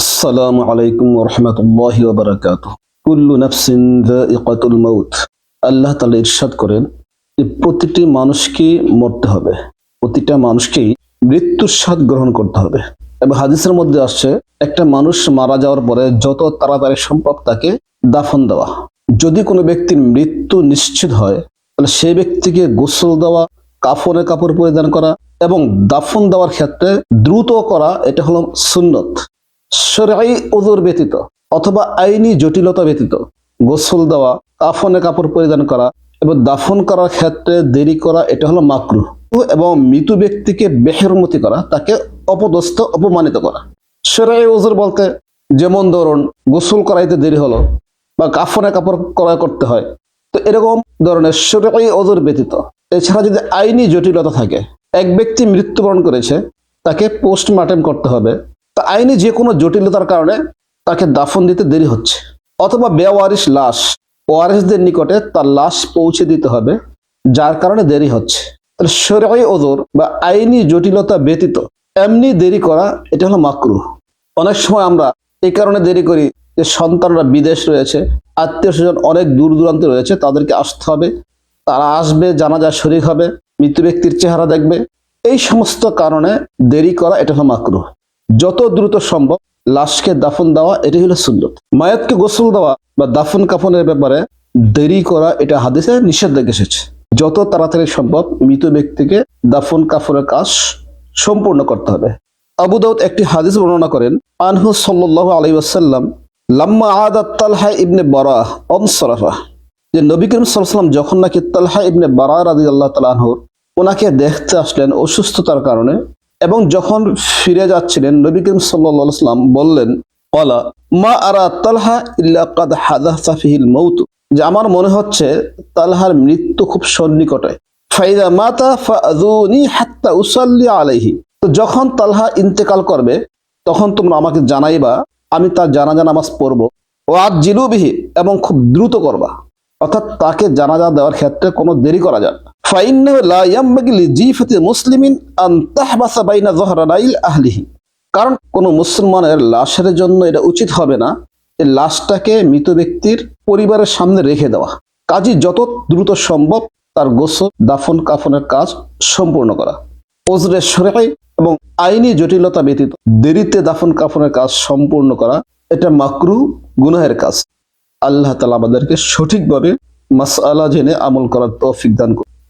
আসসালামু আলাইকুম রহমতুল্লাহ বারাকাত কুল্লু নাফসিন যায়িকাতুল মাউত। আল্লাহ তাআলা ইরশাদ করেন প্রতিটি মানুষকে মরতে হবে। প্রতিটা মানুষকেই মৃত্যুর স্বাদ গ্রহণ করতে হবে। এবং হাদিসের মধ্যে আসছে, একটা মানুষ মারা যাওয়ার পরে যত তাড়াতাড়ি সম্ভব তাকে দাফন দেওয়া। যদি কোনো ব্যক্তির মৃত্যু নিশ্চিত হয়, তাহলে সেই ব্যক্তিকে গোসল দেওয়া কাফনে কাপড় পরিধান করা এবং দাফন দেওয়ার ক্ষেত্রে দ্রুত করা, এটা হলো সুন্নত। সরাই ওজোর ব্যতীত অথবা আইনি জটিলতা ব্যতীত গোসল দেওয়া কাফনে কাপড় পরিধান করা এবং দাফন করার ক্ষেত্রে দেরি করা, এটা হলো মাকরু এবং মৃত ব্যক্তিকে বেহেরমতি করা, তাকে অপদস্থ, অপমানিত করা। সরাই ওজোর বলতে যেমন ধরুন, গোসল করাইতে দেরি হলো বা কাফনে কাপড় ক্রয় করতে হয়, তো এরকম ধরনের সরাই ওজোর ব্যতীত। এছাড়া যদি আইনি জটিলতা থাকে, এক ব্যক্তি মৃত্যুবরণ করেছে, তাকে পোস্টমার্টেম করতে হবে তা আইনি যে কোনো জটিলতার কারণে তাকে দাফন দিতে দেরি হচ্ছে। অথবা বেওয়ারিশ লাশ ওয়ারিসদের নিকটে তার লাশ পৌঁছে দিতে হবে, যার কারণে দেরি হচ্ছে। তাহলে ওজোর বা আইনি জটিলতা ব্যতীত এমনি দেরি করা, এটা হলো মাকরু। অনেক সময় আমরা এই কারণে দেরি করি যে সন্তানরা বিদেশ রয়েছে, আত্মীয় স্বজন অনেক দূর দূরান্তে রয়েছে, তাদেরকে আসতে হবে, তারা আসবে জানা জানাজা শরিক হবে, মৃত ব্যক্তির চেহারা দেখবে। এই সমস্ত কারণে দেরি করা, এটা হলো মাকরু। যত দ্রুত সম্ভব লাশকে দাফন দেওয়া এটি হলো সুন্নত। মায়াতকে গোসল দেওয়া বা দাফন কাফনের ব্যাপারে দেরি করা, এটা হাদিসে নিষেধাজ্ঞা এসেছে। যত তাড়াতাড়ি সম্ভব মৃত ব্যক্তিকে দাফন কাফনের কাজ সম্পূর্ণ করতে হবে। আবু দাউদ একটি হাদিস বর্ণনা করেন, আনহু সাল্লাল্লাহু আলাইহি ওয়াসাল্লাম, লাম্মা আদাত তালহা ইবনে বারাহ অনসরাফা। যে নবী করিম সাল্লাম যখন নাকি তালহা ইবনে বারা রাজি আল্লাহ তালাহর ওনাকে দেখতে আসলেন অসুস্থতার কারণে এবং যখন ফিরে যাচ্ছিলেন, নবী করিম সাল্লাম বললেন, কলা, মা আরা তালহা ইল্লা কাদ হাদা সাফিহিল মৌত? যে আমার মনে হচ্ছে তালহার মৃত্যু খুব সন্নিকটে। ফাইদা মাতা ফাযুনি হাত্তা উসাল্লি আলাইহি। তো যখন তালহা ইন্তেকাল করবে, তখন তোমরা আমাকে জানাইবা, আমি তার জানাজা নামাজ পড়ব। ও আজ জিলুবিহি এবং খুব দ্রুত করবা। অর্থাৎ তাকে জানাজা দেওয়ার ক্ষেত্রে কোনো দেরি করা যায় না। কারণ কোন মুসলমানের লাশের জন্য এটা উচিত হবে না, এই লাশটাকে মৃত ব্যক্তির পরিবারের সামনে রেখে দেওয়া। কাজী যত দ্রুত সম্ভব তার গোসল, দাফন, কাফনের কাজ সম্পূর্ণ করা। ওজরে সরাই এবং আইনি জটিলতা ব্যতীত দেরিতে দাফন, কাফনের কাজ সম্পূর্ণ করা, এটা মাকরু গুনাহের কাজ। আল্লাহ তালা আমাদেরকে সঠিকভাবে মাসআলা জেনে আমল করার তৌফিক দান